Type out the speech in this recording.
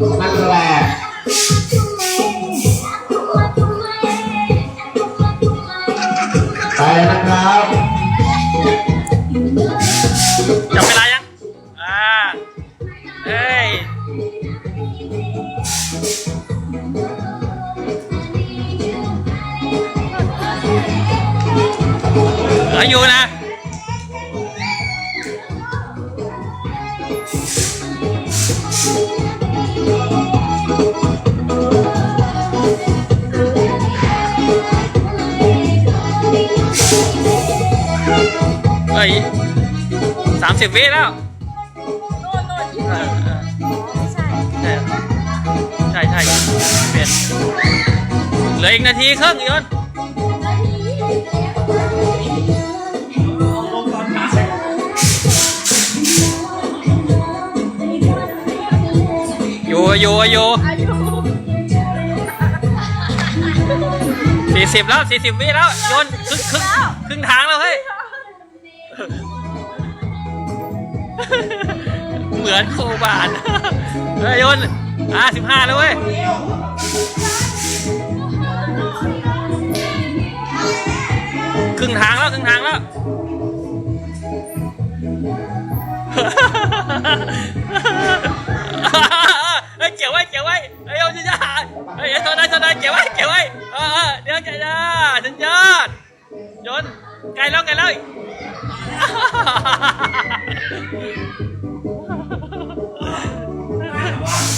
นั่นแหละไปนะครับจับเวลายัง อ่า เฮ้ย เหลืออยู่นะ เฮ้ยสามสิบวิแล้วโน่นโน่นยี่เออเออใช่ใช่ใช่ใช่เปลี่ยนเหลืออีกนาทีครึ่งยนต์อยู่อยู่อยู่อายุสี่สิบแล้วสี่สิบวิแล้วยนครึ่งครึ่งครึ่งทางแล้วเฮ้ย มือนโคบานเฮ้ยยนอะสิบห้าแล้วเว้ยครึ่งทางแล้วครึ่งทางแล้วเฮ้ยเกี่ยวไว้เกี่ยวไว้เฮ้ยเอาจะยาเฮ้ยเท่านั้นเท่านั้เกี่ยวไว้เกี่ยวไว้เออเดี๋ยวจะยาฉันยอดยนไกลแล้วไกลแล้ว